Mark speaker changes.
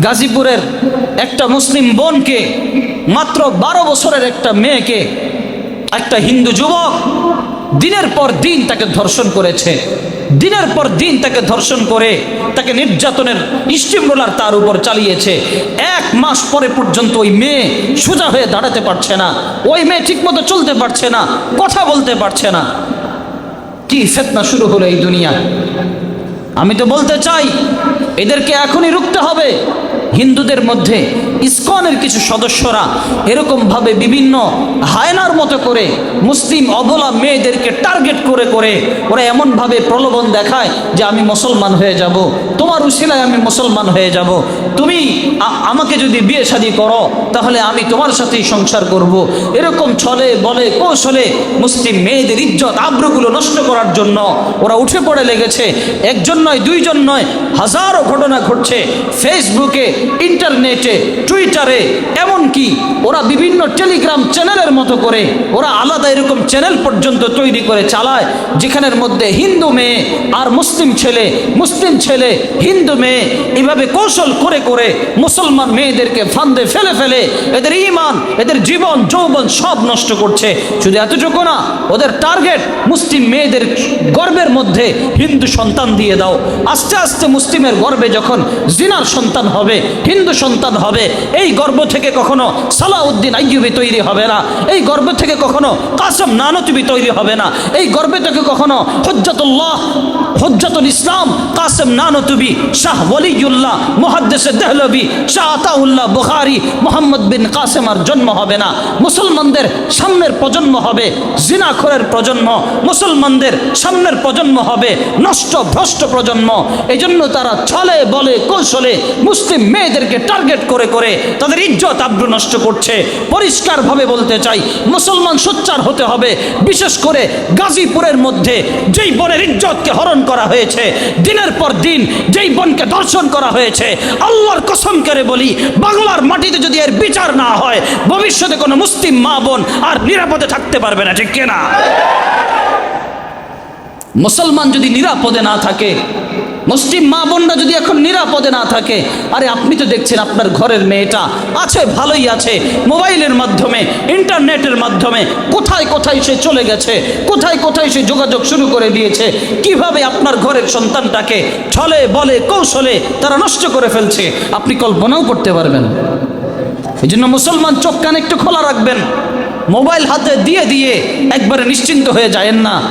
Speaker 1: গাজীপুরের একটা মুসলিম বোনকে মাত্র বারো বছরের একটা মেয়েকে একটা হিন্দু যুবক দিনের পর দিন তাকে ধর্ষণ করেছে। দিনের পর দিন তাকে ধর্ষণ করে তাকে নির্যাতনের স্টিম রোলার তার উপর চালিয়েছে। এক মাস পরে পর্যন্ত ওই মেয়ে সোজা হয়ে দাঁড়াতে পারছে না। ওই মেয়ে ঠিকমতো চলতে পারছে না, কথা বলতে পারছে না। কি ফেতনা শুরু হলো এই দুনিয়া আমি তো বলতে চাই এদেরকে এখনই রুখতে হবে। হিন্দুদের মধ্যে ইসকনের কিছু সদস্যরা এরকমভাবে বিভিন্ন হায়নার মতো করে মুসলিম অবলা মেয়েদেরকে টার্গেট করে করে ওরা এমনভাবে প্রলোভন দেখায় যে আমি মুসলমান হয়ে যাব, তোমার উশিলায় আমি মুসলমান হয়ে যাব। তুমি আমাকে যদি বিয়ে শাদি করো, তাহলে আমি তোমার সাথেই সংসার করব। এরকম ছলে বলে কৌশলে মুসলিম মেয়েদের ইজ্জত, আব্রুগুলো নষ্ট করার জন্য ওরা উঠে পড়ে লেগেছে। একজন নয়, দুইজন নয়, হাজারো ঘটনা ঘটছে। ফেসবুকে ইন্টারনেটে, টুইটারে, এমনকি ওরা বিভিন্ন টেলিগ্রাম চ্যানেলের মতো করে ওরা আলাদা এরকম চ্যানেল পর্যন্ত তৈরি করে চালায়, যেখানের মধ্যে হিন্দু মেয়ে আর মুসলিম ছেলে মুসলিম ছেলে, হিন্দু মেয়ে, এভাবে কৌশল করে করে মুসলমান মেয়েদেরকে ফান্দে ফেলে ফেলে এদের ইমান, এদের জীবন, যৌবন সব নষ্ট করছে। শুধু এতটুকু না, ওদের টার্গেট মুসলিম মেয়েদের গর্বের মধ্যে হিন্দু সন্তান দিয়ে দাও। আস্তে আস্তে মুসলিমের গর্বে যখন জিনার সন্তান হবে হিন্দু সন্তান হবে, এই গর্ব থেকে কখনো সালাউদ্দিন আইয়ুবি তৈরি হবে না, এই গর্ব থেকে কখনো কাসম নানতুবি তৈরি হবে না, এই গর্বে থেকে কখনো হজ্জাতুল্লাহ, হজ্জাতুল ইসলাম, কাসেম নানতুবি, শাহ ওলিউল্লাহ, মুহাদ্দেসে দেহলবি, শাহ আতাউল্লাহ বুখারি, মোহাম্মদ বিন কাসেমার জন্ম হবে না, মুসলমানদের সামনের প্রজন্ম হবে জিনাখরের প্রজন্ম, মুসলমানদের সামনের প্রজন্ম হবে নষ্ট ভ্রষ্ট প্রজন্ম এই জন্য তারা ছলে বলে কৌশলে মুসলিম মেয়েদেরকে টার্গেট করে করে তাদের ইজ্জত আব্রু নষ্ট করছে। পরিষ্কারভাবে বলতে চাই, মুসলমান সোচ্চার হতে হবে। বিশেষ করে গাজীপুরের মধ্যে যেই বনের ইজ্জতকে হরণ করা হয়েছে, দিনের পর দিন যেই বনকে দর্শন করা হয়েছে, আল্লাহর কসম করে বলি, বাংলার মাটিতে যদি এর বিচার না হয়, ভবিষ্যতে কোনো মুসলিম মা বোন আর নিরাপদে থাকতে পারবে না, ঠিক কিনা? মুসলমান যদি নিরাপদে না থাকে, মুসলিম মা বোনরা যদি এখন নিরাপদে না থাকে, আরে আপনি তো দেখছেন আপনার ঘরের মেয়েটা আছে, ভালোই আছে, মোবাইলের মাধ্যমে, ইন্টারনেটের মাধ্যমে, কোথায় কোথায় সে চলে গেছে, কোথায় কোথায় সে যোগাযোগ শুরু করে দিয়েছে, কীভাবে আপনার ঘরের সন্তানটাকে ছলে বলে, কৌশলে তারা নষ্ট করে ফেলছে, আপনি কল্পনাও করতে পারবেন। এই জন্য মুসলমান চোখ কান একটু খোলা রাখবেন, মোবাইল হাতে দিয়ে দিয়ে একবারে নিশ্চিন্ত হয়ে যায়েন না।